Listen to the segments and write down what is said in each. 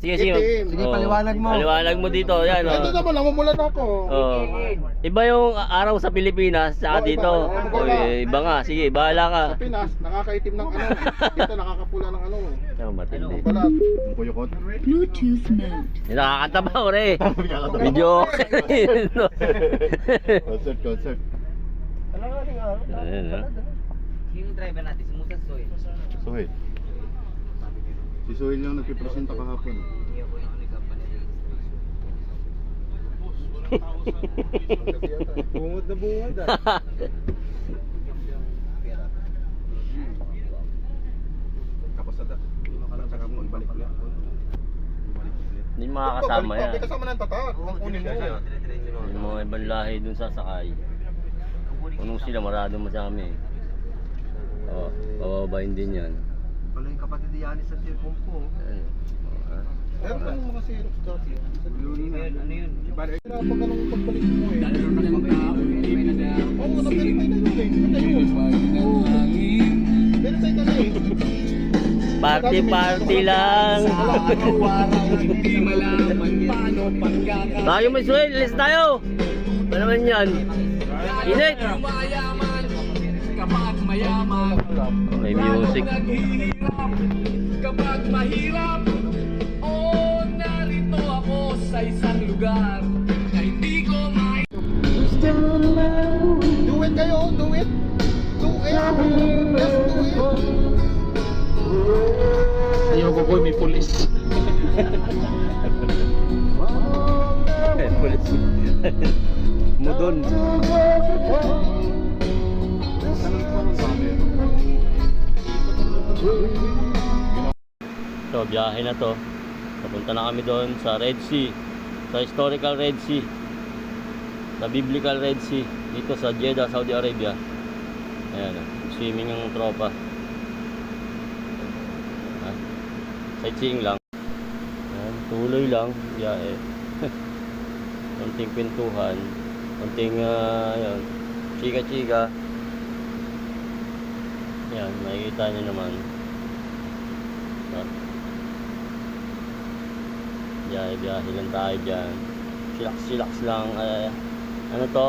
Sige, sige. Itim. Sige, Oo. paliwanag mo. Paliwanag mo dito. Yan, Ito oh. naman, namumulan ako. Oh. Iba yung araw sa Pilipinas, saka Oh, iba. dito. Iba. O, eh, iba nga. Sige, bahala ka. Sa Pinas, nakakaitim ng ano. Dito nakakapula ng ano. eh. Oh, matindi. Balat. Kuyukot. Bluetooth mode. Nakakanta ba, ore? Medyo okay. no? Concert, concert. Ayan, ah. Yung driver natin, sumusad so eh. Si Suhil yung nagpipresenta kahapon. Hindi Bungod na bungod ah. Kapasada. Saka mo ibalik ulit. Hindi makakasama yan. May kasama ng tatak. Ang kunin mo. Yung mga ibang lahi dun sa sakay. Unong sila, marado masami. Oo, oh, bababain din yan. Pala yung kapatid ni Yanis sa cellphone po. Ayan. Oh, ah. Meron pa yung mga syrups dati. Ano yun? Pag anong pagbalik mo eh. Oo, na-verify na yun eh. Ano yun? Verify ka na eh. Party-party lang. tayo may suwel, list tayo. Ano naman yan? Init! Mayaman, May music. Kapag mahirap Oh, narito ako sa isang lugar Na hindi ko may Do it kayo, do it. Do it. Let's do it. Ayoko ko may pulis Pulis. Mudon. So, biyahe na to. Papunta na kami doon sa Red Sea. Sa historical Red Sea. Sa biblical Red Sea. Dito sa Jeddah, Saudi Arabia. Ayan, swimming ang tropa. Ah, Sightseeing lang. Ayan, tuloy lang. Biyahe. Konting pintuhan. Konting, ah, ayan, chika-chika. Yan, makikita nyo naman. Ah. Biyahe-biyahe lang tayo dyan. Chillax-chillax lang. Ay, ano to?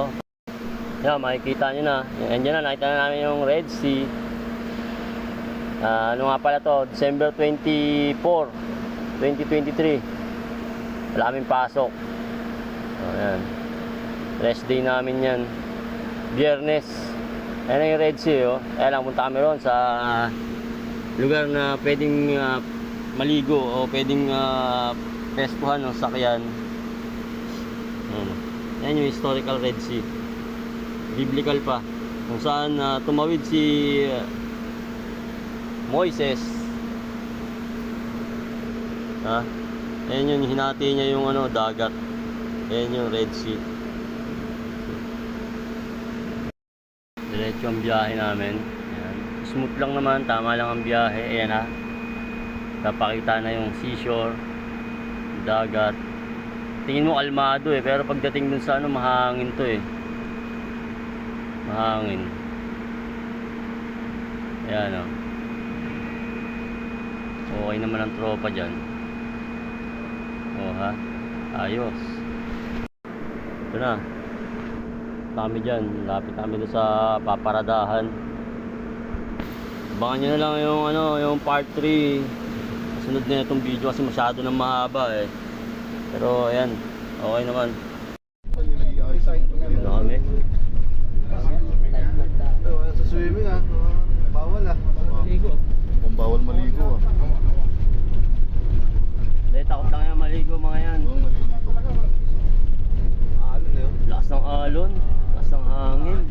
Yan, makikita nyo na. Yan dyan na, nakita na namin yung Red Sea. Ah, ano nga pala to? December 24, 2023. Wala kaming pasok. Ayan. Rest day namin yan. Biyernes. Ayan yung Red Sea, oh. Ayan lang, punta kami ron sa lugar na pwedeng ah, maligo o pwedeng uh, pestuhan o sakyan. Ayan. Ayan yung historical Red Sea. Biblical pa. Kung saan ah, tumawid si ah, Moises. Ha? Ayan yung hinati niya yung ano, dagat. Ayan yung Red Sea. Diretso ang biyahe namin. Smooth lang naman, tama lang ang biyahe. Ayan ha. Napakita na yung seashore, dagat. Tingin mo kalmado eh, pero pagdating dun sa ano, mahangin to eh. Mahangin. Ayan o. Okay naman ang tropa dyan. Oh ha. Ayos. Ito na. Kami dyan. Lapit kami sa paparadahan. Abangan nyo na lang yung ano, yung part 3. Sunod na itong video kasi masyado nang mahaba eh. Pero ayan. Okay naman. Ito na kami. Sa swimming ah. Bawal ah. Kung bawal maligo ah. Dahil takot lang yan maligo mga yan. Oo, maligo. Ano na yun? Lakas ng alon. Lakas ng hangin.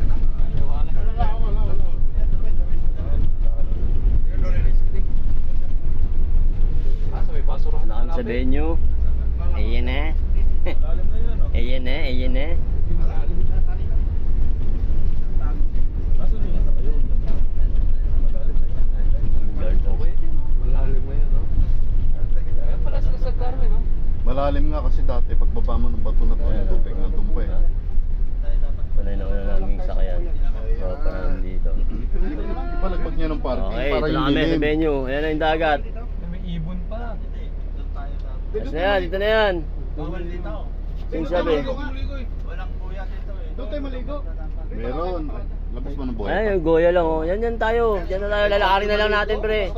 Wala kami sa venue. Ayan na. Ayan na, ayan na. Malalim nga kasi dati pagbaba mo ng bato na to yung tubig nandun pa eh. Tunay na una naming sakyan. So, pa namin dito. Ipalagpag niya ng parking Okay, para ito yung na kami sa venue. Ayan na yung dagat. Tapos na yan, dito na yan. Bawal dito. Yung sabi. Walang buya dito eh. Doon tayo maligo. Meron. Labas mo ng buhay. Yung Goya lang oh. Yan yan tayo. Yan na tayo, lalakarin na lang natin pre.